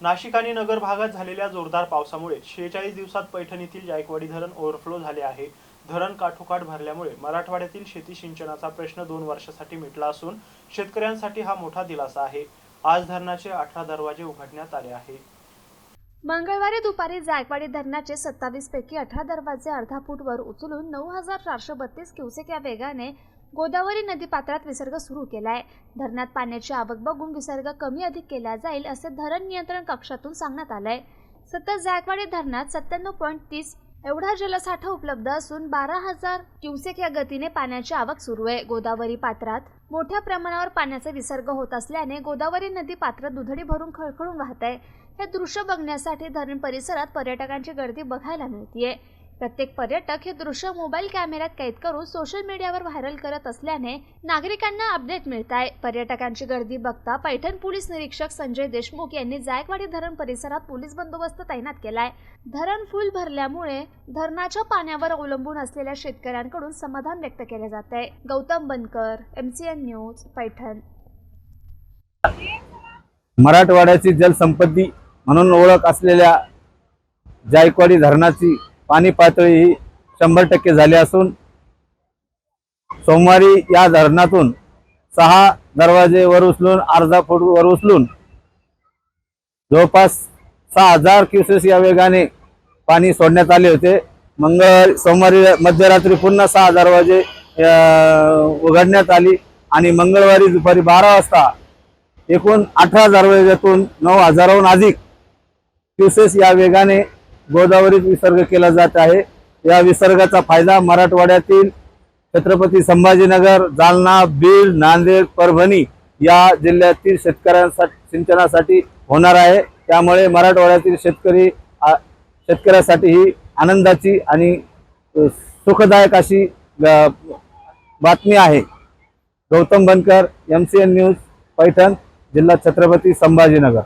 नाशिक आणि नगर भागात झालेल्या जोरदार पावसामुळे शेहेचाळीस दिवसात पैठण येथील जायकवाडी धरण ओव्हरफ्लो झाले आहे. धरण काठोकाठ भरल्यामुळे मराठवाड्यातील शेती सिंचनाचा प्रश्न दोन वर्षासाठी मिटला असून शेतकऱ्यांसाठी हा मोठा दिलासा आहे. आज धरणाचे अठरा दरवाजे उघडण्यात आले आहे. मंगळवारी दुपारी जायकवाडी धरणाचे सत्तावीस पैकी अठरा दरवाजे अर्धा फूटवर उचलून नऊ हजार चारशे बत्तीस क्युसेक या वेगाने गोदावरी नदी पात्रात विसर्ग सुरू केला आहे धरणात पाण्याची आवक बघून विसर्ग कमी अधिक केला जाईल असे धरण नियंत्रण कक्षातून सांगण्यात आलंय. सतत जायकवाडी धरणात सत्त्याण्णव पॉईंट तीस एवढा जलसाठा उपलब्ध असून बारा हजार क्युसेक या गतीने पाण्याची आवक सुरू आहे. गोदावरी पात्रात मोठ्या प्रमाणावर पाण्याचा विसर्ग होत असल्याने गोदावरी नदी पात्र दुधडी भरून खळखळून वाहत आहे. हे दृश्य बघण्यासाठी धरण परिसरात पर्यटकांची गर्दी बघायला मिळतीये. प्रत्येक पर्यटक हे दृश्य मोबाईल कॅमेऱ्यात कैद करून सोशल मीडियावर व्हायरल करत असल्याने नागरिकांना अपडेट मिळत आहे पर्यटकांची गर्दी बघता पैठण पोलीस निरीक्षक संजय देशमुख यांनी जायकवाडी धरण परिसरात पोलीस बंदोबस्त तैनात केलाय. धरण फुल भरल्यामुळे धरणाच्या पाण्यावर अवलंबून असलेल्या शेतकऱ्यांकडून समाधान व्यक्त केले जात आहे गौतम बनकर एमसीएन न्यूज पैठण. मराठवाड्याची जलसंपत्ती म्हणून ओळख असलेल्या जायकवाडी धरणाची पाणी पातळी ही शंभर टक्के झाली असून सोमवारी या धरणातून सहा दरवाजे वर उचलून अर्धा फूट वर उचलून जवळपास सहा हजार क्युसेस या वेगाने पाणी सोडण्यात आले होते. मंगळ सोमवारी मध्यरात्री पुन्हा सहा दरवाजे उघडण्यात आली आणि मंगळवारी दुपारी बारा वाजता एकूण अठरा दरवाज्यातून नऊ हजाराहून अधिक क्युसेस या वेगाने गोदावरीत विसर्ग केला जात आहे. या विसर्गाचा फायदा मराठवाड्यातील छत्रपती संभाजीनगर जालना बीड नांदेड परभणी या जिल्ह्यातील शेतकऱ्यांसाठी सिंचनासाठी होणार आहे. त्यामुळे मराठवाड्यातील शेतकरी आ- शेतकऱ्यासाठी ही आनंदाची आणि सुखदायक अशी बातमी आहे. Gautam Bankar M C N news Paithan जिल्हा छत्रपती संभाजीनगर.